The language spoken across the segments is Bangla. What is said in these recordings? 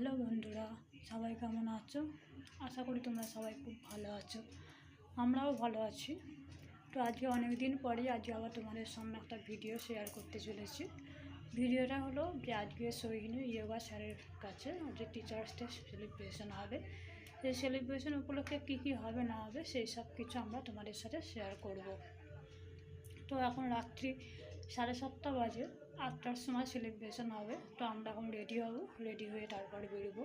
হ্যালো বন্ধুরা, সবাই কেমন আছো? আশা করি তোমরা সবাই খুব ভালো আছো, আমরাও ভালো আছি। তো আজকে অনেক দিন পরে আজকে আবার তোমাদের সামনে একটা ভিডিও শেয়ার করতে চলেছি। ভিডিওটা হলো যে আজকে সৈহিনী ইয়োগা স্যারের কাছে যে টিচার্স ডে সেলিব্রেশন হবে। সেই সেলিব্রেশন উপলক্ষে কী কী হবে, না হবে, সেই সব কিছু আমরা তোমাদের সাথে শেয়ার করব। তো এখন রাত্রি সাড়ে সাতটা বাজে। আটটার সময় সেলিব্রেশন হবে, তো আমরা এখন রেডি হব রেডি হয়ে তারপরে বেরোবো।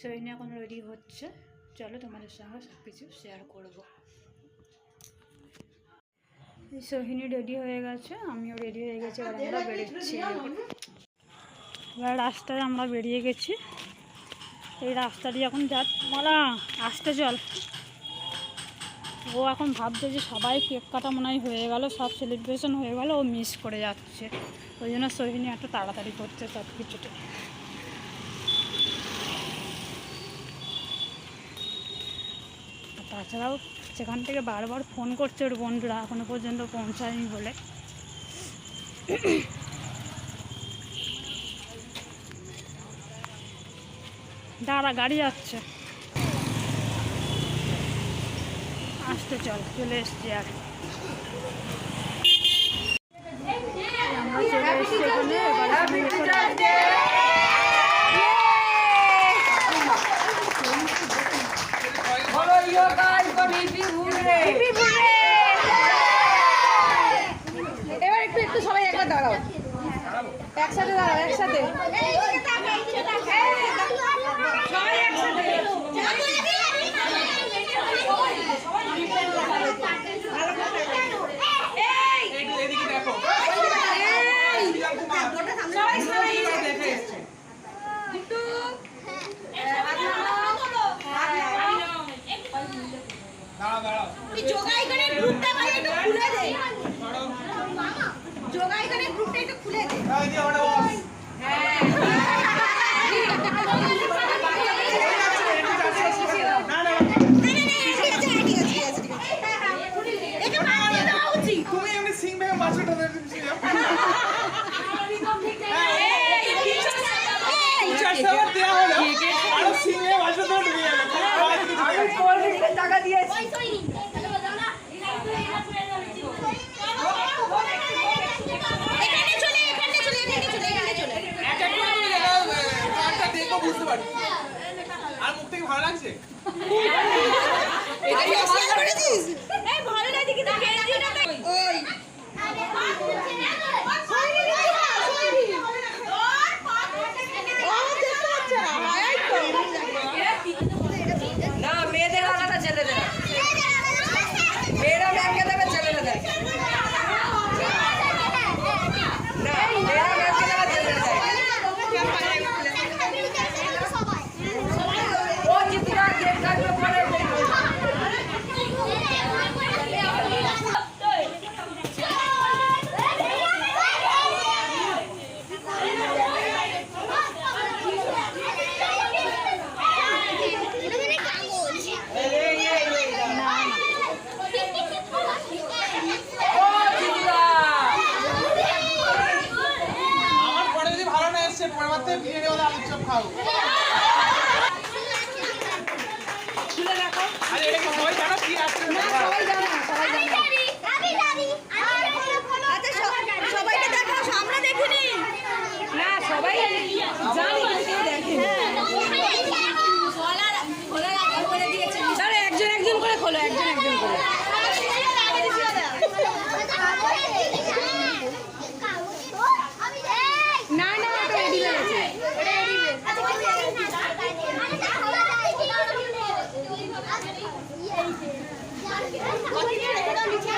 সেই নিয়ে এখন রেডি হচ্ছে। চলো তোমাদের সঙ্গে সব কিছু শেয়ার করব। সোহিনী রেডি হয়ে গেছে, আমিও রেডি হয়ে গেছি, এবার আমরা বেরোচ্ছি। এবার রাস্তায় আমরা বেরিয়ে গেছি। এই রাস্তা দিয়ে এখন যা মালা, আসতে চল। ও এখন ভাবছে যে সবাই কেক কাটা মনে হয় গেল, সব সেলিব্রেশন হয়ে গেল, ও মিস করে যাচ্ছে। ওই জন্য সোহিনী এত তাড়াতাড়ি করছে সব কিছুতে তাছাড়াও সেখান থেকে বারবার ফোন করছে ওর বন্ধুরা, এখনও পর্যন্ত পৌঁছায়নি বলে। দাঁড়া, গাড়ি যাচ্ছে। আসতে চল চলে এসছি আর। এবার একটু একটু দাঁড়াও। একসাথে দাঁড়াও একসাথে। Amen. ভালো লাগছে? এটা করে দিস। এই ভালো লাগছে কিন্তু ওই না মেয়েদের আলাদা ছেলেদের মেয়েরা ম্যামকে দেবে ছেলেরা দেয় না মেয়েরা ম্যামকে দেবে ছেলেরা দেয় ও জিতুরা কেক কাটবে পরে ও জিতুরা আমার পরে যদি ভালো না এসছে পরের বার থেকে বিরিয়ানি ওদের আলুর চপ খাও। আর এটা কি সবাই জানো কি আছে? সবাই জানে সবাই জানে 我今天来到你家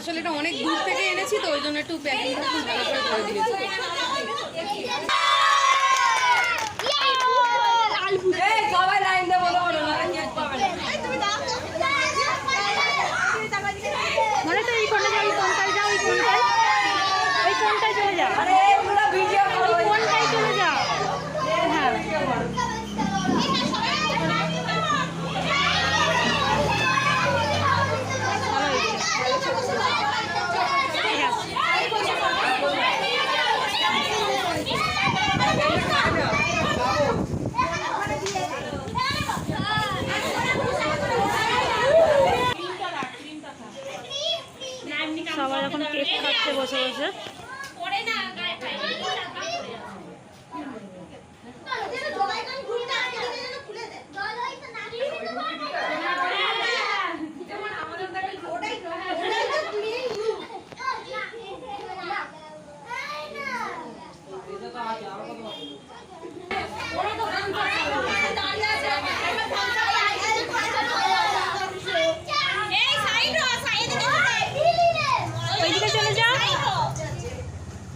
আসলে এটা অনেক দূর থেকে এনেছি, তো ওই জন্য একটু প্যাকিংটা খুব ভালো করে করে দিয়েছি সবাই লাইন দিয়ে বলো বলো মনে তো এই কোনটা যাও এই কোনটায় যাও এই কোনটায় ওই কোনটায় চলে যাও ওই কোনটায় চলে যাও হ্যাঁ ঠিক আছে সবাই এখন কেক খাচ্ছে বসে বসে এই সাইড র সাইড ওইদিকে চলে যাও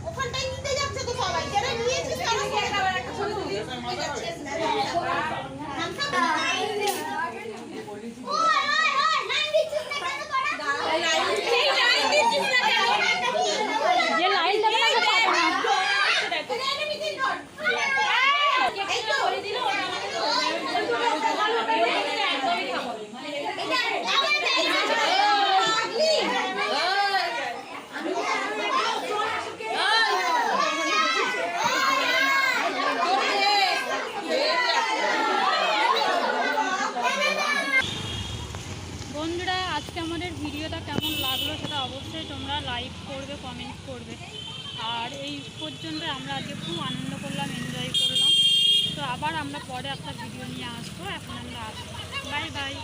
ওখানটাই নিতে যাচ্ছে তো সবাই যারা নিয়েছে তারা যে লাইন দেবে না সে পাবে না বন্ধুরা আজকে আমাদের ভিডিওটা কেমন লাগল সেটা অবশ্যই তোমরা লাইক করবে কমেন্ট করবে। আর এই পর্যন্ত আমরা আজকে খুব আনন্দ করলাম এনজয় করলাম। তো আবার আমরা পরে একটা ভিডিও নিয়ে আসব। এখন আমরা আসব বাই বাই